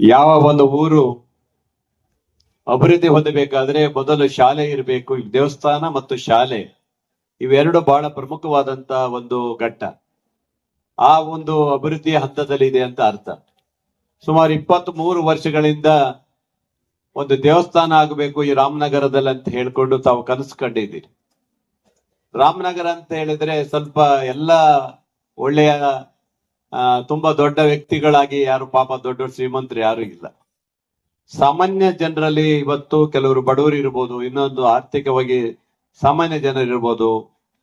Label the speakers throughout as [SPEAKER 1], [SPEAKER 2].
[SPEAKER 1] ಯಾವ ಒಂದು ಊರು ಅಭಿವೃದ್ಧಿ ಹೊಂದಬೇಕಾದ್ರೆ ಮೊದಲು ಶಾಲೆ ಇರಬೇಕು ದೇವಸ್ಥಾನ ಮತ್ತು ಶಾಲೆ. ಇವೆರಡು ಬಹಳ ಪ್ರಮುಖವಾದಂತ ಒಂದು ಘಟ್ಟ. ಆ ಒಂದು ಅಭಿವೃದ್ಧಿಯ ಹಂತದಲ್ಲಿ ಇದೆ ಅಂತ ಅರ್ಥ. ಸುಮಾರು ಇಪ್ಪತ್ತ್ ಮೂರು ವರ್ಷಗಳಿಂದ ಒಂದು ದೇವಸ್ಥಾನ ಆಗಬೇಕು ಈ ರಾಮನಗರದಲ್ಲಿ ಅಂತ ಹೇಳ್ಕೊಂಡು ತಾವು ಕನಸು ಕಂಡಿದ್ದೀರಿ. ರಾಮನಗರ ಅಂತ ಹೇಳಿದ್ರೆ ಸ್ವಲ್ಪ ಎಲ್ಲ ಒಳ್ಳೆಯ ತುಂಬಾ ದೊಡ್ಡ ವ್ಯಕ್ತಿಗಳಾಗಿ ಯಾರು ಪಾಪ ದೊಡ್ಡ ಶ್ರೀಮಂತರು ಯಾರು ಇಲ್ಲ. ಸಾಮಾನ್ಯ ಜನರಲ್ಲಿ ಇವತ್ತು ಕೆಲವರು ಬಡವರು ಇರ್ಬೋದು, ಇನ್ನೊಂದು ಆರ್ಥಿಕವಾಗಿ ಸಾಮಾನ್ಯ ಜನರು ಇರ್ಬೋದು,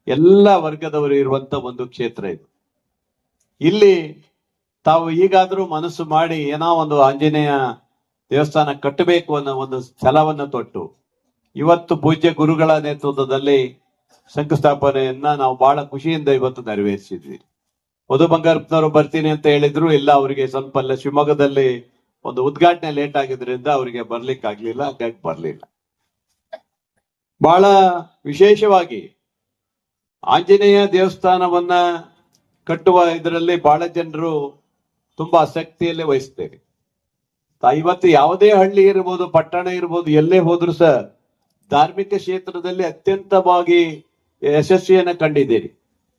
[SPEAKER 1] ಎಲ್ಲ ವರ್ಗದವರು ಇರುವಂತ ಒಂದು ಕ್ಷೇತ್ರ ಇದು. ಇಲ್ಲಿ ತಾವು ಈಗಾದ್ರೂ ಮನಸ್ಸು ಮಾಡಿ ಏನೋ ಒಂದು ಆಂಜನೇಯ ದೇವಸ್ಥಾನ ಕಟ್ಟಬೇಕು ಅನ್ನೋ ಒಂದು ಛಲವನ್ನ ತೊಟ್ಟು, ಇವತ್ತು ಪೂಜ್ಯ ಗುರುಗಳ ನೇತೃತ್ವದಲ್ಲಿ ಶಂಕುಸ್ಥಾಪನೆಯನ್ನ ನಾವು ಬಹಳ ಖುಷಿಯಿಂದ ಇವತ್ತು ನೆರವೇರಿಸಿದ್ವಿ. ಮಧು ಬಂಗಾರಪ್ಪನವರು ಬರ್ತೀನಿ ಅಂತ ಹೇಳಿದ್ರು. ಇಲ್ಲ, ಅವರಿಗೆ ಸ್ವಲ್ಪ ಅಲ್ಲ ಶಿವಮೊಗ್ಗದಲ್ಲಿ ಒಂದು ಉದ್ಘಾಟನೆ ಲೇಟ್ ಆಗಿದ್ರಿಂದ ಅವರಿಗೆ ಬರ್ಲಿಕ್ಕೆ ಆಗ್ಲಿಲ್ಲ, ಹಾಗಾಗಿ ಬರ್ಲಿಲ್ಲ. ಬಹಳ ವಿಶೇಷವಾಗಿ ಆಂಜನೇಯ ದೇವಸ್ಥಾನವನ್ನ ಕಟ್ಟುವ ಇದರಲ್ಲಿ ಬಹಳ ಜನರು ತುಂಬಾ ಆಸಕ್ತಿಯಲ್ಲೇ ವಹಿಸ್ತೇವೆ. ಇವತ್ತು ಯಾವುದೇ ಹಳ್ಳಿ ಇರ್ಬೋದು, ಪಟ್ಟಣ ಇರ್ಬೋದು, ಎಲ್ಲೇ ಹೋದ್ರು ಸಹ ಧಾರ್ಮಿಕ ಕ್ಷೇತ್ರದಲ್ಲಿ ಅತ್ಯಂತವಾಗಿ ಯಶಸ್ವಿಯನ್ನು ಕಂಡಿದ್ದೀರಿ.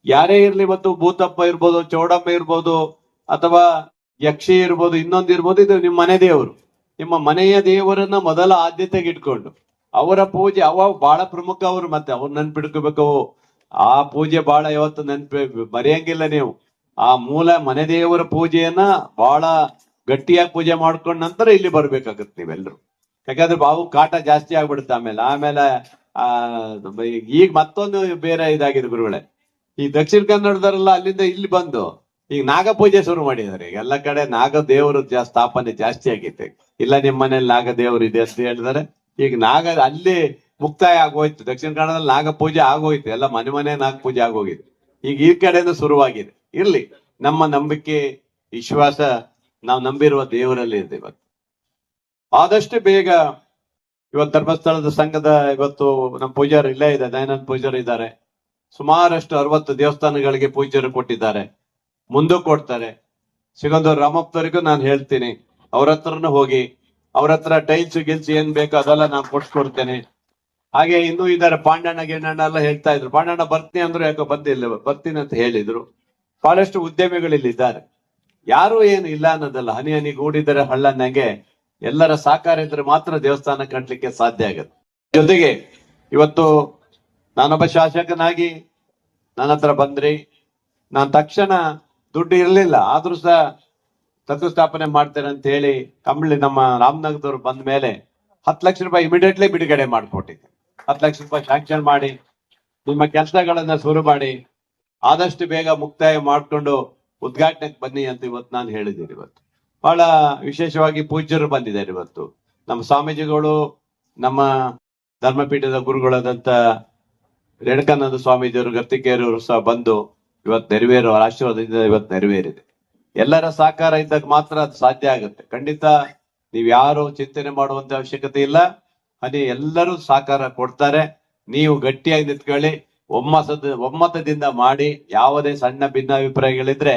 [SPEAKER 1] ಯಾರೇ ಇರ್ಲಿ ಇವತ್ತು ಭೂತಪ್ಪ ಇರ್ಬೋದು ಚೌಡಮ್ಮ ಇರ್ಬೋದು, ಅಥವಾ ಯಕ್ಷಿ ಇರ್ಬೋದು, ಇನ್ನೊಂದು ಇರ್ಬೋದು, ಇದು ನಿಮ್ಮ ಮನೆ ದೇವರು. ನಿಮ್ಮ ಮನೆಯ ದೇವರನ್ನ ಮೊದಲ ಆದ್ಯತೆಗೆ ಇಟ್ಕೊಂಡು, ಅವರ ಪೂಜೆ, ಅವ ಬಹಳ ಪ್ರಮುಖ ಅವರು ಮತ್ತೆ, ಅವ್ರು ನೆನ್ಪಿಡ್ಕೋಬೇಕು ಆ ಪೂಜೆ ಬಹಳ ಯಾವತ್ತು ನೆನ್ಪಿ ಮರೆಯಂಗಿಲ್ಲ ನೀವು. ಆ ಮೂಲ ಮನೆ ದೇವರ ಪೂಜೆಯನ್ನ ಬಹಳ ಗಟ್ಟಿಯಾಗಿ ಪೂಜೆ ಮಾಡ್ಕೊಂಡ ನಂತರ ಇಲ್ಲಿ ಬರ್ಬೇಕಾಗತ್ತೆ ನೀವೆಲ್ಲರೂ ಯಾಕಂದ್ರೆ ಬಾವು ಕಾಟ ಜಾಸ್ತಿ ಆಗ್ಬಿಡುತ್ತೆ ಆಮೇಲೆ. ಆಮೇಲೆ, ಆ, ಈಗ ಮತ್ತೊಂದು ಬೇರೆ ಇದಾಗಿದೆ ಗುರುಗಳೇ. ಈ ದಕ್ಷಿಣ ಕನ್ನಡದವರೆಲ್ಲ ಅಲ್ಲಿಂದ ಇಲ್ಲಿ ಬಂದು ಈಗ ನಾಗ ಪೂಜೆ ಶುರು ಮಾಡಿದ್ದಾರೆ. ಈಗ ಎಲ್ಲ ಕಡೆ ನಾಗ ದೇವರು ಸ್ಥಾಪನೆ ಜಾಸ್ತಿ ಆಗೈತೆ ಇಲ್ಲ ನಿಮ್ಮ ಮನೇಲಿ ನಾಗ ದೇವರು ಇದೆ ಅಂತ ಹೇಳಿದಾರೆ ಈಗ ನಾಗ ಅಲ್ಲಿ ಮುಕ್ತಾಯ ಆಗೋಯ್ತು. ದಕ್ಷಿಣ ಕನ್ನಡದಲ್ಲಿ ನಾಗ ಪೂಜೆ ಆಗೋಯ್ತು. ಎಲ್ಲ ಮನೆ ಮನೆ ನಾಗ ಪೂಜೆ ಆಗೋಗಿದೆ ಈಗ ಈ ಕಡೆಯಿಂದ ಶುರುವಾಗಿದೆ. ಇರ್ಲಿ, ನಮ್ಮ ನಂಬಿಕೆ, ವಿಶ್ವಾಸ ನಾವು ನಂಬಿರುವ ದೇವರಲ್ಲಿ ಇದೆ ಇವತ್ತು. ಆದಷ್ಟು ಬೇಗ ಇವತ್ತು ಧರ್ಮಸ್ಥಳದ ಸಂಘದ ಇವತ್ತು ನಮ್ಮ ಪೂಜಾರಿ ಇಲ್ಲೇ ಇದೆ ದಯಾನಂದ ಪೂಜಾರಿ ಇದ್ದಾರೆ. ಸುಮಾರಷ್ಟು ಅರವತ್ತು ದೇವಸ್ಥಾನಗಳಿಗೆ ಪೂಜ್ಯರು ಕೊಟ್ಟಿದ್ದಾರೆ. ಮುಂದೆ ಕೊಡ್ತಾರೆ. ಸಿಗಂದೂರು ರಾಮಪ್ಪವರಿಗೂ ನಾನು ಹೇಳ್ತೀನಿ, ಅವ್ರ ಹತ್ರನು ಹೋಗಿ, ಅವ್ರ ಹತ್ರ ಟೈಲ್ಸ್ ಗಿಲ್ಸ್ ಏನ್ ಬೇಕೋ ಅದೆಲ್ಲ ನಾನು ಕೊಡ್ಸ್ಕೊಡ್ತೇನೆ. ಹಾಗೆ ಇನ್ನೂ ಇದಾರೆ ಪಾಂಡಣ್ಣ ಗಿಣ್ಣಣ್ಣ ಎಲ್ಲ ಹೇಳ್ತಾ ಇದ್ರು. ಪಾಂಡಣ್ಣ ಬರ್ತೀನಿ ಅಂದ್ರು ಯಾಕೋ ಬಂದಿಲ್ಲ, ಬರ್ತೀನಿ ಅಂತ ಹೇಳಿದ್ರು. ಬಹಳಷ್ಟು ಉದ್ಯಮಿಗಳು ಇದ್ದಾರೆ ಯಾರು ಏನು ಇಲ್ಲ ಅನ್ನೋದಲ್ಲ. ಹನಿ ಹನಿ ಗೂಡಿದರೆ ಹಳ್ಳನಂಗೆ ಎಲ್ಲರ ಸಹಕಾರ ಇದ್ರೆ ಮಾತ್ರ ದೇವಸ್ಥಾನ ಕಟ್ಟಲಿಕ್ಕೆ ಸಾಧ್ಯ ಆಗುತ್ತೆ. ಜೊತೆಗೆ ಇವತ್ತು ನಾನೊಬ್ಬ ಶಾಸಕನಾಗಿ ನನ್ನ ಹತ್ರ ಬಂದ್ರಿ. ನಾನು ತಕ್ಷಣ ದುಡ್ಡು ಇರಲಿಲ್ಲ, ಆದ್ರೂ ಸಹ ಶಂಕುಸ್ಥಾಪನೆ ಮಾಡ್ತೇನೆ ಅಂತ ಹೇಳಿ ಕಂಬಳಿ ನಮ್ಮ ರಾಮನಗರದವ್ರು ಬಂದ ಮೇಲೆ ಹತ್ತು ಲಕ್ಷ ರೂಪಾಯಿ ಇಮಿಡಿಯೇಟ್ಲಿ ಬಿಡುಗಡೆ ಮಾಡಿಕೊಟ್ಟಿದ್ದೆ. ಹತ್ತು ಲಕ್ಷ ರೂಪಾಯಿ ಶಾಂಕ್ಷನ್ ಮಾಡಿ, ನಿಮ್ಮ ಕೆಲಸಗಳನ್ನ ಶುರು ಮಾಡಿ, ಆದಷ್ಟು ಬೇಗ ಮುಕ್ತಾಯ ಮಾಡ್ಕೊಂಡು ಉದ್ಘಾಟನೆಗೆ ಬನ್ನಿ ಅಂತ ಇವತ್ತು ನಾನು ಹೇಳಿದ್ದೀನಿ ಇವತ್ತು. ಬಹಳ ವಿಶೇಷವಾಗಿ ಪೂಜ್ಯರು ಬಂದಿದ್ದಾರೆ ಇವತ್ತು. ನಮ್ಮ ಸ್ವಾಮೀಜಿಗಳು, ನಮ್ಮ ಧರ್ಮಪೀಠದ ಗುರುಗಳಾದಂತ ರೇಣುಕಾನಂದ ಸ್ವಾಮೀಜಿಯವರು ಗರ್ತಿಕೆಯವರು ಸಹ ಬಂದು ಇವತ್ತು ನೆರವೇರುವ ಆಶೀರ್ವಾದದಿಂದ ಇವತ್ತು ನೆರವೇರಿದೆ. ಎಲ್ಲರ ಸಹಕಾರ ಇದ್ದಾಗ ಮಾತ್ರ ಅದು ಸಾಧ್ಯ ಆಗುತ್ತೆ. ಖಂಡಿತ ನೀವ್ ಯಾರು ಚಿಂತನೆ ಮಾಡುವಂತ ಅವಶ್ಯಕತೆ ಇಲ್ಲ. ಅದೇ ಎಲ್ಲರೂ ಸಹಕಾರ ಕೊಡ್ತಾರೆ. ನೀವು ಗಟ್ಟಿಯಾಗಿ ನಿಂತ್ಕೊಳ್ಳಿ. ಒಮ್ಮತದ ಒಮ್ಮತದಿಂದ ಮಾಡಿ, ಯಾವುದೇ ಸಣ್ಣ ಭಿನ್ನಾಭಿಪ್ರಾಯಗಳಿದ್ರೆ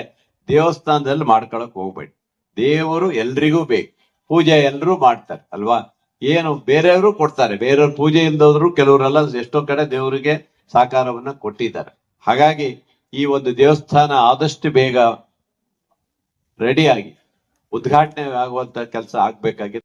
[SPEAKER 1] ದೇವಸ್ಥಾನದಲ್ಲಿ ಮಾಡ್ಕೊಳಕ್ ಹೋಗ್ಬೇಡಿ. ದೇವರು ಎಲ್ರಿಗೂ ಬೇಕು. ಪೂಜೆ ಎಲ್ಲರೂ ಮಾಡ್ತಾರೆ, ಅಲ್ವಾ? ಏನು ಬೇರೆಯವರು ಕೊಡ್ತಾರೆ. ಬೇರೆಯವ್ರ ಪೂಜೆ ಇಲ್ದೋದ್ರು ಕೆಲವರೆಲ್ಲ ಎಷ್ಟೋ ಕಡೆ ದೇವರಿಗೆ ಸಹಕಾರವನ್ನ ಕೊಟ್ಟಿದ್ದಾರೆ. ಹಾಗಾಗಿ ಈ ಒಂದು ದೇವಸ್ಥಾನ ಆದಷ್ಟು ಬೇಗ ರೆಡಿಯಾಗಿ ಉದ್ಘಾಟನೆ ಆಗುವಂತ ಕೆಲಸ ಆಗ್ಬೇಕಾಗಿದೆ